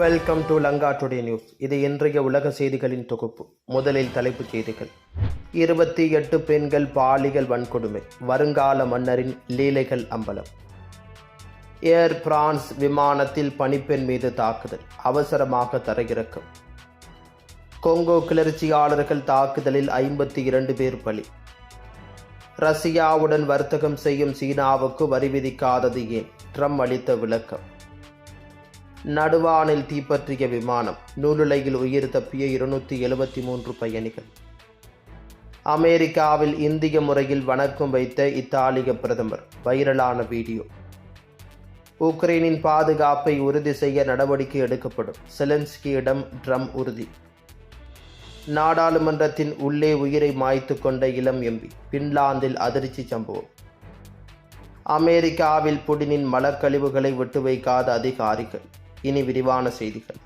Welcome to Lanka today news இது இன்றைய உலக செய்திகளின் தொகுப்பு. முதலில் தலைப்புச் செய்திகள். இருபத்தி எட்டு பெண்கள் பாலியல் வன்கொடுமை. வருங்கால மன்னரின் லீலைகள் அம்பலம். ஏர் பிரான்ஸ் விமானத்தில் பணிப்பெண் மீது தாக்குதல். அவசரமாக தரையிறக்கம். கொங்கோ கிளர்ச்சியாளர்கள் தாக்குதலில் ஐம்பத்தி இரண்டு பேர் பலி. ரஷ்யாவுடன் வர்த்தகம் செய்யும் சீனாவுக்கு வரி விதிக்காதது ஏன்? ட்ரம்ப் அளித்த விளக்கம். நடுவானில் தீப்பற்றிய விமானம் நூலுலையில் உயிர் தப்பிய இருநூற்றி எழுபத்தி மூன்று பயணிகள். அமெரிக்காவில் இந்திய முறையில் வணக்கம் வைத்த இத்தாலிய பிரதமர். வைரலான வீடியோ. உக்ரைனின் பாதுகாப்பை உறுதி செய்ய நடவடிக்கை எடுக்கப்படும். செலன்ஸ்கியிடம் ட்ரம் உறுதி. நாடாளுமன்றத்தின் உள்ளே உயிரை மாய்த்து கொண்ட இளம் எம்பி. பின்லாந்தில் அதிர்ச்சி சம்பவம். அமெரிக்காவில் புடினின் மலக்கழிவுகளை விட்டு வைக்காத அதிகாரிகள். இனி விரிவான செய்திகள்.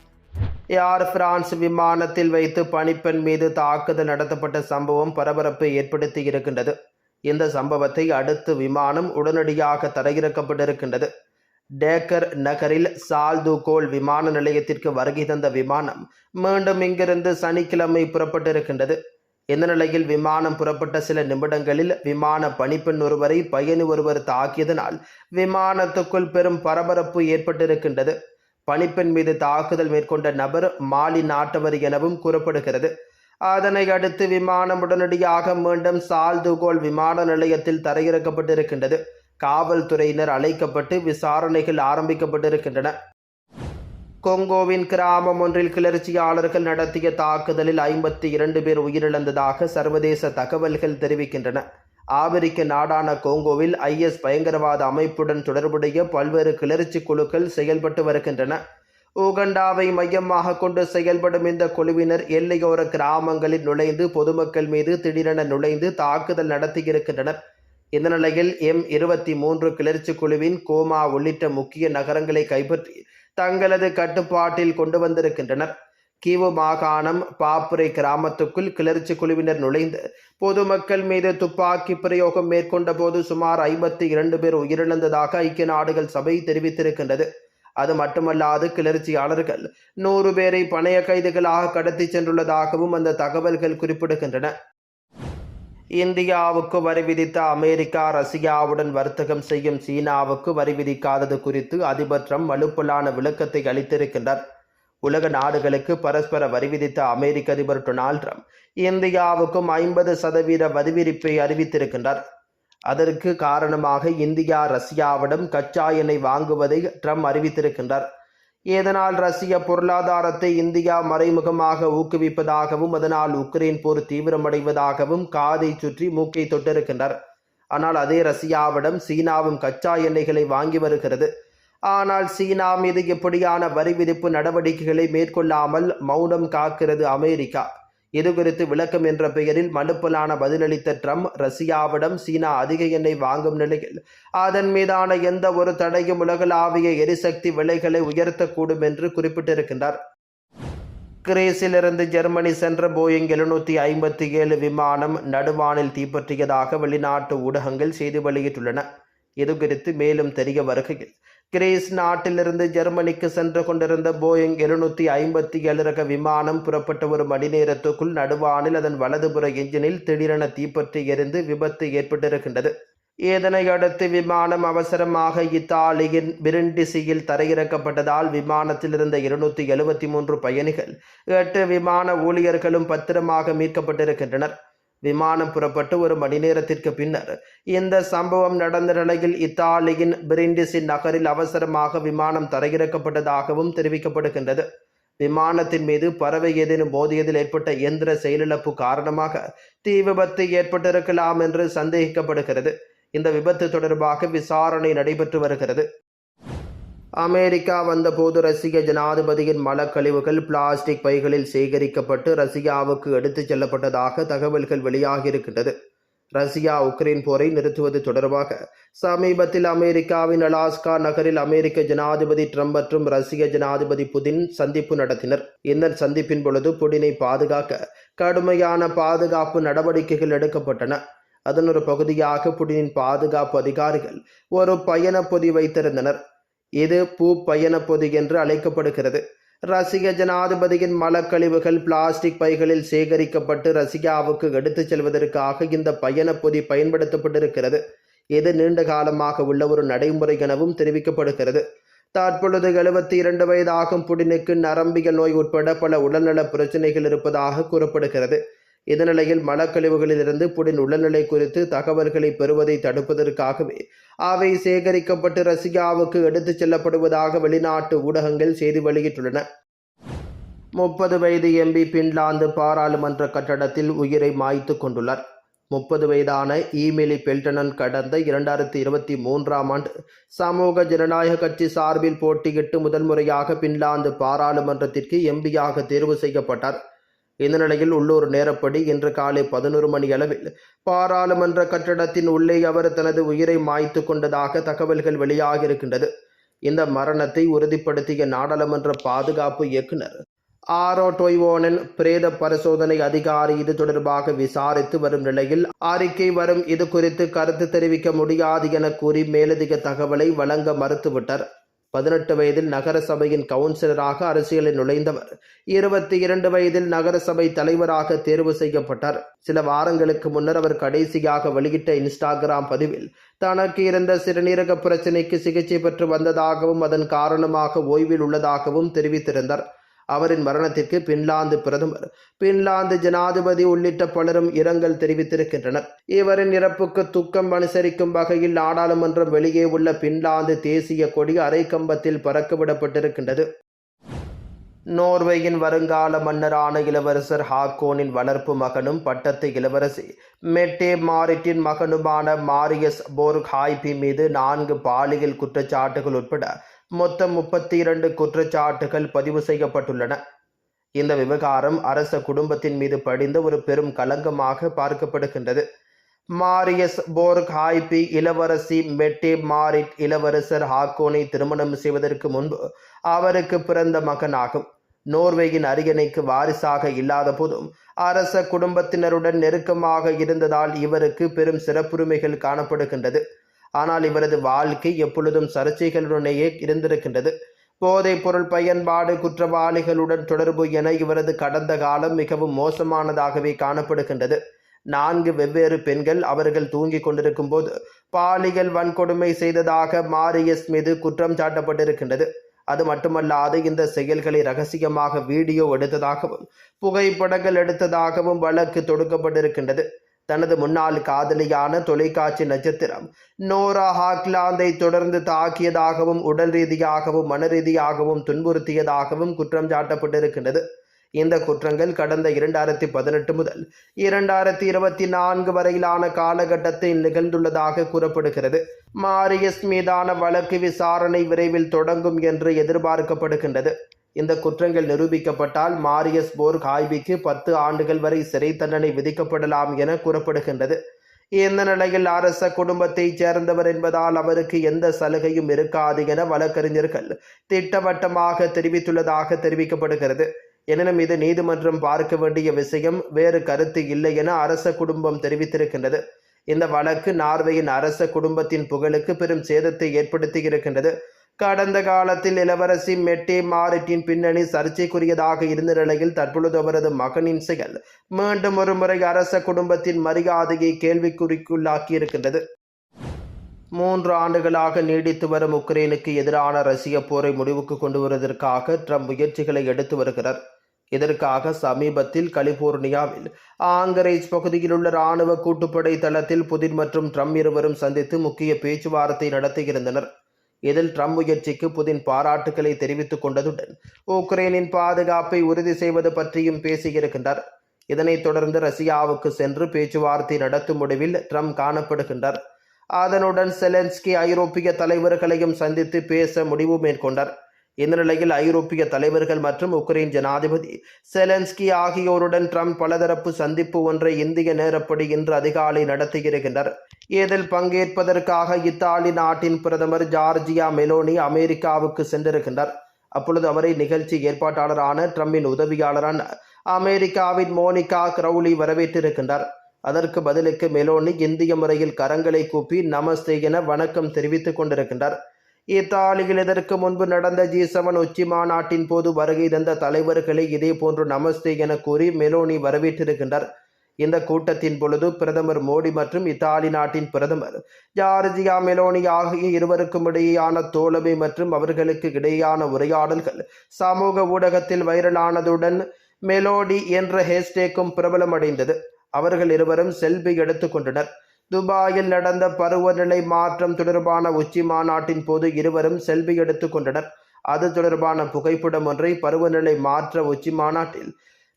ஏர் பிரான்ஸ் விமானத்தில் வைத்து பணிப்பெண் மீது தாக்குதல் நடத்தப்பட்ட சம்பவம் பரபரப்பை ஏற்படுத்தி இருக்கின்றது. இந்த சம்பவத்தை அடுத்து விமானம் உடனடியாக தரையிறக்கப்பட்டிருக்கின்றது. டேக்கர் நகரில் சால்துகோல் விமான நிலையத்திற்கு வருகை தந்த விமானம் மீண்டும் இங்கிருந்து சனிக்கிழமை புறப்பட்டிருக்கின்றது. இந்த நிலையில் விமானம் புறப்பட்ட சில நிமிடங்களில் விமான பணிப்பெண் ஒருவரை பயணி ஒருவர் தாக்கியதனால் விமானத்துக்குள் பெரும் பரபரப்பு ஏற்பட்டிருக்கின்றது. பணிப்பெண் மீது தாக்குதல் மேற்கொண்ட நபர் மாலி நாட்டவர் எனவும் கூறப்படுகிறது. அதனை அடுத்து விமானம் உடனடியாக மீண்டும் சால்துகோல் விமான நிலையத்தில் தரையிறக்கப்பட்டிருக்கின்றது. காவல்துறையினர் அழைக்கப்பட்டு விசாரணைகள் ஆரம்பிக்கப்பட்டிருக்கின்றன. கொங்கோவின் கிராமம் ஒன்றில் கிளர்ச்சியாளர்கள் நடத்திய தாக்குதலில் ஐம்பத்தி இரண்டு பேர் உயிரிழந்ததாக சர்வதேச தகவல்கள் தெரிவிக்கின்றன. ஆப்பிரிக்க நாடான கோங்கோவில் ஐஎஸ் பயங்கரவாத அமைப்புடன் தொடர்புடைய பல்வேறு கிளர்ச்சி குழுக்கள் செயல்பட்டு வருகின்றன. உகண்டாவை மையமாக கொண்டு செயல்படும் இந்த குழுவினர் எல்லையோர கிராமங்களில் நுழைந்து பொதுமக்கள் மீது திடீரென நுழைந்து தாக்குதல் நடத்தியிருக்கின்றனர். இந்த நிலையில் எம் இருபத்தி மூன்று கிளர்ச்சி குழுவின் கோமா உள்ளிட்ட முக்கிய நகரங்களை கைப்பற்றி தங்களது கட்டுப்பாட்டில் கொண்டு வந்திருக்கின்றனர். கீவு மாகாணம் பாப்புரை கிராமத்துக்குள் கிளர்ச்சி குழுவினர் நுழைந்து பொதுமக்கள் மீது துப்பாக்கி பிரயோகம் மேற்கொண்ட போது சுமார் ஐம்பத்தி இரண்டு பேர் உயிரிழந்ததாக ஐக்கிய நாடுகள் சபை தெரிவித்திருக்கின்றது. அது மட்டுமல்லாது கிளர்ச்சியாளர்கள் நூறு பேரை பணைய கைதிகளாக கடத்தி சென்றுள்ளதாகவும் அந்த தகவல்கள் குறிப்பிடுகின்றன. இந்தியாவுக்கு வரி விதித்த அமெரிக்கா ரஷ்யாவுடன் வர்த்தகம் செய்யும் சீனாவுக்கு வரி விதிக்காதது குறித்து அதிபர் ட்ரம்ப் வலுப்பலான விளக்கத்தை அளித்திருக்கின்றார். உலக நாடுகளுக்கு பரஸ்பர வரி விதித்த அமெரிக்க அதிபர் டொனால்ட் ட்ரம்ப் இந்தியாவுக்கும் ஐம்பது சதவீத வரிவிரிப்பை அறிவித்திருக்கின்றார். அதற்கு காரணமாக இந்தியா ரஷ்யாவிடம் கச்சா எண்ணெய் வாங்குவதை ட்ரம்ப் அறிவித்திருக்கின்றார். இதனால் ரஷ்ய பொருளாதாரத்தை இந்தியா மறைமுகமாக ஊக்குவிப்பதாகவும் அதனால் உக்ரைன் போர் தீவிரமடைவதாகவும் காதை சுற்றி மூக்கை தொட்டிருக்கின்றார். ஆனால் அதே ரஷ்யாவிடம் சீனாவும் கச்சா எண்ணெய்களை வாங்கி வருகிறது. ஆனால் சீனா மீது எப்படியான வரி விதிப்பு நடவடிக்கைகளை மேற்கொள்ளாமல் மௌனம் காக்கிறது அமெரிக்கா. இது குறித்து விளக்கம் என்ற பெயரில் மனுப்பலான பதிலளித்த ட்ரம்ப் ரஷ்யாவிடம் சீனா அதிக எண்ணெய் வாங்கும் நிலையில் அதன் மீதான எந்த ஒரு தடையும் உலகளாவிய எரிசக்தி விலைகளை உயர்த்தக்கூடும் என்று குறிப்பிட்டிருக்கின்றார். கிரேஸிலிருந்து ஜெர்மனி சென்ற போயிங் எழுநூற்றி ஐம்பத்தி ஏழு விமானம் நடுவானில் தீப்பற்றியதாக வெளிநாட்டு ஊடகங்கள் செய்தி வெளியிட்டுள்ளன. இது குறித்து மேலும் தெரிய வருகையில் கிரீஸ் நாட்டிலிருந்து ஜெர்மனிக்கு சென்று கொண்டிருந்த போயிங் எழுநூற்றி ஐம்பத்தி ஏழு ரக விமானம் புறப்பட்ட ஒரு மணி நேரத்துக்குள் நடுவானில் அதன் வலதுபுற எஞ்சினில் திடீரென தீப்பற்றி எரிந்து விபத்து ஏற்பட்டிருக்கின்றது. இதனை அடுத்து விமானம் அவசரமாக இத்தாலியின் பிரிண்டிசியில் தரையிறக்கப்பட்டதால் விமானத்தில் இருந்த இருநூற்றி எழுபத்தி மூன்று பயணிகள் எட்டு விமான ஊழியர்களும் பத்திரமாக மீட்கப்பட்டிருக்கின்றனர். விமானம் புறப்பட்டு ஒரு மணி நேரத்திற்கு பின்னர் இந்த சம்பவம் நடந்த நிலையில் இத்தாலியின் பிரிண்டிசின் நகரில் அவசரமாக விமானம் தரையிறக்கப்பட்டதாகவும் தெரிவிக்கப்படுகின்றது. விமானத்தின் மீது பறவை ஏதேனும் மோதியதில் ஏற்பட்ட இயந்திர செயலிழப்பு காரணமாக தீ விபத்து ஏற்பட்டிருக்கலாம் என்று சந்தேகிக்கப்படுகிறது. இந்த விபத்து தொடர்பாக விசாரணை நடைபெற்று வருகிறது. அமெரிக்கா வந்தபோது ரஷ்ய ஜனாதிபதியின் மலக்கழிவுகள் பிளாஸ்டிக் பைகளில் சேகரிக்கப்பட்டு ரஷ்யாவுக்கு எடுத்துச் செல்லப்பட்டதாக தகவல்கள் வெளியாகியிருக்கின்றது. ரஷ்யா உக்ரைன் போரை நிறுத்துவது தொடர்பாக சமீபத்தில் அமெரிக்காவின் அலாஸ்கா நகரில் அமெரிக்க ஜனாதிபதி ட்ரம்ப் மற்றும் ரஷ்ய ஜனாதிபதி புதின் சந்திப்பு நடத்தினர். இந்த சந்திப்பின் பொழுது புடினை பாதுகாக்க கடுமையான பாதுகாப்பு நடவடிக்கைகள் எடுக்கப்பட்டன. அதன் ஒரு பகுதியாக புடினின் பாதுகாப்பு அதிகாரிகள் ஒரு பயண பொதி வைத்திருந்தனர். இது பூ பயண பொதி என்று அழைக்கப்படுகிறது. ரசிக ஜனாதிபதியின் மலக்கழிவுகள் பிளாஸ்டிக் பைகளில் சேகரிக்கப்பட்டு ரசிகாவுக்கு எடுத்துச் செல்வதற்காக இந்த பயணப்பொதி பயன்படுத்தப்பட்டிருக்கிறது. இது நீண்ட காலமாக உள்ள ஒரு நடைமுறை எனவும் தெரிவிக்கப்படுகிறது. தற்பொழுது எழுபத்தி இரண்டு வயதாகும் புடினுக்கு நரம்பியல் நோய் உட்பட பல உடல்நல பிரச்சனைகள் இருப்பதாக கூறப்படுகிறது. இந்த நிலையில் மலக்கழிவுகளிலிருந்து புடின் உடல்நிலை குறித்து தகவல்களை பெறுவதை தடுப்பதற்காகவே அவை சேகரிக்கப்பட்டு ரஷ்யாவுக்கு எடுத்துச் செல்லப்படுவதாக வெளிநாட்டு ஊடகங்கள் செய்தி வெளியிட்டுள்ளன. முப்பது வயது எம்பி பின்லாந்து பாராளுமன்ற கட்டடத்தில் உயிரை மாய்த்து கொண்டுள்ளார். முப்பது வயதான ஈமிலி பெல்டனன் கடந்த இரண்டாயிரத்தி இருபத்தி மூன்றாம் ஆண்டு சமூக ஜனநாயக கட்சி சார்பில் போட்டியிட்டு முதல் முறையாக பின்லாந்து பாராளுமன்றத்திற்கு எம்பியாக தேர்வு செய்யப்பட்டார். இந்த நிலையில் உள்ளூர் நேரப்படி இன்று காலை பதினோரு மணி அளவில் பாராளுமன்ற கட்டடத்தின் உள்ளே அவர் தனது உயிரை மாய்த்து கொண்டதாக தகவல்கள் வெளியாகியிருக்கின்றது. இந்த மரணத்தை உறுதிப்படுத்திய நாடாளுமன்ற பாதுகாப்பு இயக்குனர் ஆரோ டொய்வோனன் பிரேத பரிசோதனை அதிகாரி இது தொடர்பாக விசாரித்து வரும் நிலையில் அறிக்கை வரும். இது குறித்து கருத்து தெரிவிக்க முடியாது என கூறி மேலதிக தகவலை வழங்க மறுத்துவிட்டார். பதினெட்டு வயதில் நகரசபையின் கவுன்சிலராக அரசியலில் நுழைந்தவர் இருபத்தி இரண்டு வயதில் நகரசபை தலைவராக தேர்வு செய்யப்பட்டார். சில வாரங்களுக்கு முன்னர் அவர் கடைசியாக வெளியிட்ட இன்ஸ்டாகிராம் பதிவில் தனக்கு இருந்த சிறுநீரக பிரச்சினைக்கு சிகிச்சை பெற்று வந்ததாகவும் அதன் காரணமாக ஓய்வில் உள்ளதாகவும் தெரிவித்திருந்தார். அவரின் மரணத்திற்கு பின்லாந்து பிரதமர் பின்லாந்து ஜனாதிபதி உள்ளிட்ட பலரும் இரங்கல் தெரிவித்திருக்கின்றனர். இவரின் இறப்புக்கு துக்கம் அனுசரிக்கும் வகையில் நாடாளுமன்றம் வெளியே உள்ள பின்லாந்து தேசிய கொடி அரைக்கம்பத்தில் பறக்கவிடப்பட்டிருக்கின்றது. நோர்வேயின் வருங்கால மன்னரான இளவரசர் ஹாக்கோனின் வளர்ப்பு மகனும் பட்டத்து இளவரசி மெட்டே மாரிட்டின் மகனுமான மாரியஸ் போர்க் ஹாய்பி மீது நான்கு பாலியல் குற்றச்சாட்டுகள் உட்பட மொத்தம் முப்பத்தி இரண்டு குற்றச்சாட்டுகள் பதிவு செய்யப்பட்டுள்ளன. இந்த விவகாரம் அரச குடும்பத்தின் மீது படிந்த ஒரு பெரும் களங்கமாக பார்க்கப்படுகின்றது. மாரியஸ் போர்க் ஹாய்பி இளவரசி மெட்டே மாரிட் இளவரசர் ஹாக்கோனை திருமணம் செய்வதற்கு முன்பு அவருக்கு பிறந்த மகனாகும். நோர்வேயின் அரியணைக்கு வாரிசாக இல்லாத போதும் அரச குடும்பத்தினருடன் நெருக்கமாக இருந்ததால் இவருக்கு பெரும் சிறப்புரிமைகள் காணப்படுகின்றது. ஆனால் இவரது வாழ்க்கை எப்பொழுதும் சர்ச்சைகளுடனேயே இருந்திருக்கின்றது. போதைப் பொருள் பயன்பாடு குற்றவாளிகளுடன் தொடர்பு என இவரது கடந்த காலம் மிகவும் மோசமானதாகவே காணப்படுகின்றது. நான்கு வெவ்வேறு பெண்கள் அவர்கள் தூங்கிக் கொண்டிருக்கும் போது பாலியல் வன்கொடுமை செய்ததாக மாரியஸ் மீது குற்றம் சாட்டப்பட்டிருக்கின்றது. அது மட்டுமல்லாது இந்த செயல்களை ரகசியமாக வீடியோ எடுத்ததாகவும் புகைப்படங்கள் எடுத்ததாகவும் வழக்கு தொடுக்கப்பட்டிருக்கின்றது. தனது முன்னாள் காதலியான தொலைக்காட்சி நட்சத்திரம் நோரா ஹாக்லாந்தை தொடர்ந்து தாக்கியதாகவும் உடல் ரீதியாகவும் மன ரீதியாகவும் துன்புறுத்தியதாகவும் குற்றம் சாட்டப்பட்டிருக்கின்றது. இந்த குற்றங்கள் கடந்த இரண்டாயிரத்தி பதினெட்டு முதல் இரண்டாயிரத்தி இருபத்தி நான்கு வரையிலான காலகட்டத்தில் நிகழ்ந்துள்ளதாக கூறப்படுகிறது. மாரியஸ் மீதான வழக்கு விசாரணை விரைவில் தொடங்கும் என்று எதிர்பார்க்கப்படுகின்றது. இந்த குற்றங்கள் நிரூபிக்கப்பட்டால் மாரியஸ் போர்க் ஹாய்விக்கு பத்து ஆண்டுகள் வரை சிறை தண்டனை விதிக்கப்படலாம் என கூறப்படுகின்றது. இந்த நிலையில் அரச குடும்பத்தைச் சேர்ந்தவர் என்பதால் அவருக்கு எந்த சலுகையும் இருக்காது என வழக்கறிஞர்கள் திட்டவட்டமாக தெரிவித்துள்ளதாக தெரிவிக்கப்படுகிறது. எனினும் இது நீதிமன்றம் பார்க்க வேண்டிய விஷயம் வேறு கருத்து இல்லை என அரச குடும்பம் தெரிவித்திருக்கின்றது. இந்த வழக்கு நார்வேயின் அரச குடும்பத்தின் புகழுக்கு பெரும் சேதத்தை ஏற்படுத்தி இருக்கின்றது. கடந்த காலத்தில் இளவரசி மெட்டே மாரிட்டின் பின்னணி சர்ச்சைக்குரியதாக இருந்த நிலையில் தற்பொழுது அவரது மகனின் செயல் மீண்டும் ஒருமுறை அரச குடும்பத்தின் மரியாதையை கேள்விக்குறிக்குள்ளாக்கி இருக்கின்றது மூன்று ஆண்டுகளாக நீடித்து வரும் உக்ரைனுக்கு எதிரான ரஷ்ய போரை முடிவுக்கு கொண்டு வருவதற்காக ட்ரம்ப் முயற்சிகளை எடுத்து வருகிறார். இதற்காக சமீபத்தில் கலிபோர்னியாவில் ஆங்கரேஜ் பகுதியில் உள்ள இராணுவ கூட்டுப்படை தளத்தில் புதின் மற்றும் ட்ரம்ப் இருவரும் சந்தித்து முக்கிய பேச்சுவார்த்தை நடத்தியிருந்தனர். இதில் ட்ரம்ப் முயற்சிக்கு புதின் பாராட்டுக்களை தெரிவித்துக் கொண்டதுடன் உக்ரைனின் பாதுகாப்பை உறுதி செய்வது பற்றியும் பேசியிருக்கின்றார். இதனைத் தொடர்ந்து ரஷ்யாவுக்கு சென்று பேச்சுவார்த்தை நடத்தும் முடிவில் ட்ரம்ப் காணப்படுகின்றார். அதனுடன் செலன்ஸ்கி ஐரோப்பிய தலைவர்களையும் சந்தித்து பேச முடிவு மேற்கொண்டார். இந்த நிலையில் ஐரோப்பிய தலைவர்கள் மற்றும் உக்ரைன் ஜனாதிபதி செலன்ஸ்கி ஆகியோருடன் ட்ரம்ப் பலதரப்பு சந்திப்பு ஒன்றை இந்திய நேரப்படி இன்று அதிகாலை நடத்தியிருக்கின்றனர் இதில் பங்கேற்பதற்காக இத்தாலி நாட்டின் பிரதமர் ஜார்ஜியா மெலோனி அமெரிக்காவுக்கு சென்றிருக்கின்றார். அப்பொழுது அவரை நிகழ்ச்சி ஏற்பாட்டாளரான ட்ரம்பின் உதவியாளரான அமெரிக்காவின் மோனிகா கிரௌலி வரவேற்றிருக்கின்றார். அதற்கு பதிலுக்கு மெலோனி இந்திய முறையில் கரங்களை கூப்பி நமஸ்தே என வணக்கம் தெரிவித்துக் கொண்டிருக்கின்றார். இத்தாலியில் இதற்கு முன்பு நடந்த ஜி செவன் உச்சி மாநாட்டின் போது வருகை தந்த தலைவர்களை இதேபோன்று நமஸ்தே என கூறி மெலோனி வரவேற்றிருக்கின்றார். இந்த கூட்டத்தின் பொழுது பிரதமர் மோடி மற்றும் இத்தாலி நாட்டின் பிரதமர் ஜார்ஜியா மெலோனி ஆகிய இருவருக்கும் இடையேயான தோழமை மற்றும் அவர்களுக்கு இடையேயான உரையாடல்கள் சமூக ஊடகத்தில் வைரலானதுடன் மெலோடி என்ற ஹேஷ்டேக்கும் பிரபலமடைந்தது. அவர்கள் இருவரும் செல்பி எடுத்துக்கொண்டனர் துபாயில் நடந்த பருவநிலை மாற்றம் தொடர்பான உச்சி மாநாட்டின் போது இருவரும் செல்வி எடுத்துக் கொண்டனர். அது தொடர்பான புகைப்படம் ஒன்றை பருவநிலை மாற்ற உச்சி மாநாட்டில்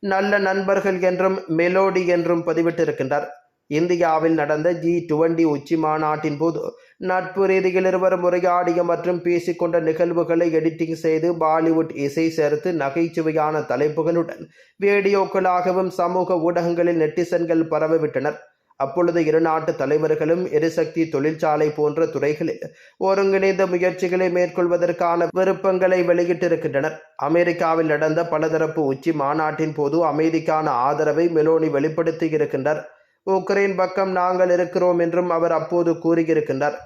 நல்ல நண்பர்கள் என்றும் மெலோடி என்றும் பதிவிட்டிருக்கின்றார். இந்தியாவில் நடந்த ஜி டுவெண்டி உச்சி மாநாட்டின் போது நட்பு ரீதியில் இருவரும் உரையாடிய மற்றும் பேசிக்கொண்ட நிகழ்வுகளை எடிட்டிங் செய்து பாலிவுட் இசை சேர்த்து நகைச்சுவையான தலைப்புகளுடன் வீடியோக்களாகவும் சமூக ஊடகங்களில் நெட்டிசன்கள் பரவவிட்டனர். அப்பொழுது இரு நாட்டு தலைவர்களும் எரிசக்தி தொழிற்சாலை போன்ற துறைகளில் ஒருங்கிணைந்த முயற்சிகளை மேற்கொள்வதற்கான விருப்பங்களை வெளியிட்டிருக்கின்றனர். அமெரிக்காவில் நடந்த பலதரப்பு உச்சி மாநாட்டின் போது அமைதிக்கான ஆதரவை மெலோனி வெளிப்படுத்தியிருக்கின்றார் உக்ரைன் பக்கம் நாங்கள் இருக்கிறோம் என்றும் அவர் அப்போது கூறியிருக்கின்றார்.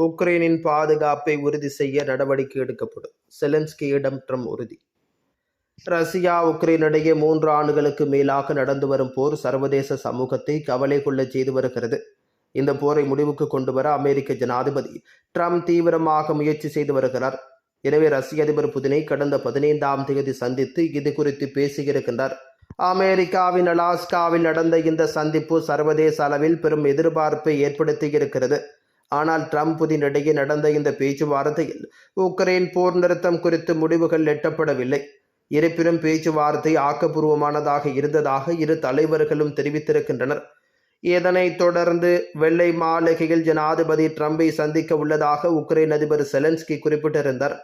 உக்ரைனின் பாதுகாப்பை உறுதி செய்ய நடவடிக்கை எடுக்கப்படும். செலன்ஸ்கியிடம் ட்ரம்ப் உறுதி. ரஷ்யா உக்ரைன் இடையே மூன்று ஆண்டுகளுக்கு மேலாக நடந்து வரும் போர் சர்வதேச சமூகத்தை கவலை கொள்ளச் செய்து வருகிறது. இந்த போரை முடிவுக்கு கொண்டு வர அமெரிக்க ஜனாதிபதி ட்ரம்ப் தீவிரமாக முயற்சி செய்து வருகிறார். எனவே ரஷ்ய அதிபர் புதினை கடந்த பதினைந்தாம் தேதி சந்தித்து இது குறித்து பேசியிருக்கின்றார். அமெரிக்காவின் அலாஸ்காவில் நடந்த இந்த சந்திப்பு சர்வதேச அளவில் பெரும் எதிர்பார்ப்பை ஏற்படுத்தியிருக்கிறது ஆனால் ட்ரம்ப் புதின் இடையே நடந்த இந்த பேச்சுவார்த்தையில் உக்ரைன் போர் நிறுத்தம் குறித்து முடிவுகள் எட்டப்படவில்லை. இருப்பினும் பேச்சுவார்த்தை ஆக்கப்பூர்வமானதாக இருந்ததாக இரு தலைவர்களும் தெரிவித்திருக்கின்றனர். இதனைத் தொடர்ந்து வெள்ளை மாளிகையில் ஜனாதிபதி ட்ரம்பை சந்திக்க உள்ளதாக உக்ரைன் அதிபர் செலன்ஸ்கி குறிப்பிட்டிருந்தார்.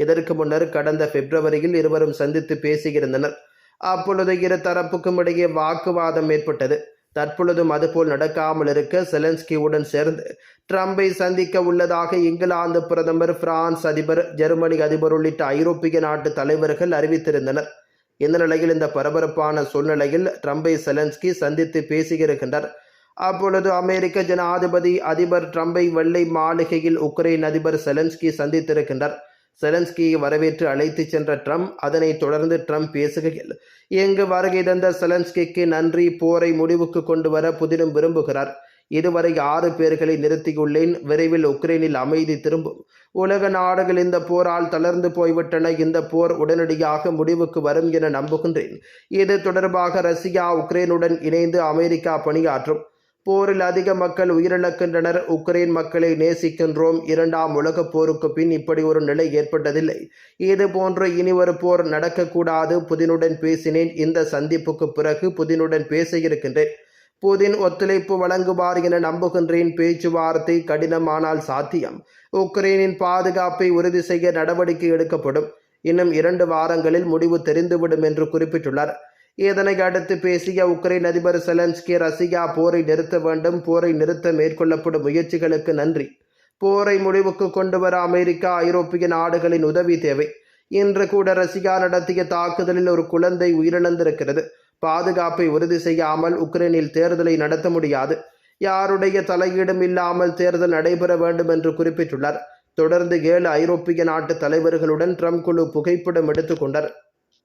இதற்கு முன்னர் கடந்த பிப்ரவரியில் இருவரும் சந்தித்து பேசியிருந்தனர். அப்பொழுது இரு தரப்புக்கும் இடையே வாக்குவாதம் ஏற்பட்டது. தற்பொழுதும் அதுபோல் நடக்காமல் இருக்க செலன்ஸ்கியுடன் சேர்ந்து ட்ரம்பை சந்திக்க உள்ளதாக இங்கிலாந்து பிரதமர் பிரான்ஸ் அதிபர் ஜெர்மனி அதிபர் உள்ளிட்ட ஐரோப்பிய நாட்டு தலைவர்கள் அறிவித்திருந்தனர். இந்த நிலையில் இந்த பரபரப்பான சூழ்நிலையில் ட்ரம்பை செலன்ஸ்கி சந்தித்து பேசியிருக்கின்றார் அப்பொழுது அமெரிக்க ஜனாதிபதி அதிபர் ட்ரம்பை வெள்ளை மாளிகையில் உக்ரைன் அதிபர் செலன்ஸ்கி சந்தித்திருக்கின்றார். செலன்ஸ்கியை வரவேற்று அழைத்துச் சென்ற ட்ரம்ப் அதனை தொடர்ந்து ட்ரம்ப் பேசுகையில் எங்கு வருகை தந்த செலன்ஸ்கிக்கு நன்றி போரை முடிவுக்கு கொண்டு வர புதினும் விரும்புகிறார். இதுவரை ஆறு பேர்களை நிறுத்தியுள்ளேன். விரைவில் உக்ரைனில் அமைதி திரும்பும். உலக நாடுகள் இந்த போரால் தளர்ந்து போய்விட்டன. இந்த போர் உடனடியாக முடிவுக்கு வரும் என நம்புகின்றேன். இது தொடர்பாக ரஷ்யா உக்ரைனுடன் இணைந்து அமெரிக்கா பணியாற்றும். போரில் அதிக மக்கள் உயிரிழக்கின்றனர். உக்ரைன் மக்களை நேசிக்கின்றோம். இரண்டாம் உலகப் போருக்கு பின் இப்படி ஒரு நிலை ஏற்பட்டதில்லை. இது போன்ற இனி ஒரு போர் நடக்கக்கூடாது. புதினுடன் பேசினேன். இந்த சந்திப்புக்கு பிறகு புதினுடன் பேச இருக்கின்றேன் புதின் ஒத்துழைப்பு வழங்குவார் என நம்புகின்றேன். பேச்சுவார்த்தை கடினமானால் சாத்தியம். உக்ரைனின் பாதுகாப்பை உறுதி செய்ய நடவடிக்கை எடுக்கப்படும். இன்னும் இரண்டு வாரங்களில் முடிவு தெரிந்துவிடும் என்று குறிப்பிட்டுள்ளார். இதனை அடுத்து பேசிய உக்ரைன் அதிபர் செலன்ஸ்கி ரஷ்யா போரை நிறுத்த வேண்டும் போரை நிறுத்த மேற்கொள்ளப்படும் முயற்சிகளுக்கு நன்றி. போரை முடிவுக்கு கொண்டு வர அமெரிக்கா ஐரோப்பிய நாடுகளின் உதவி தேவை. இன்று கூட ரஷ்யா நடத்திய தாக்குதலில் ஒரு குழந்தை உயிரிழந்திருக்கிறது. பாதுகாப்பை உறுதி செய்யாமல் உக்ரைனில் தேர்தலை நடத்த முடியாது. யாருடைய தலையீடும் இல்லாமல் தேர்தல் நடைபெற வேண்டும் என்று குறிப்பிட்டுள்ளார். தொடர்ந்து ஏழு ஐரோப்பிய நாட்டு தலைவர்களுடன் ட்ரம்ப் குழு புகைப்படம் எடுத்துக்கொண்டார்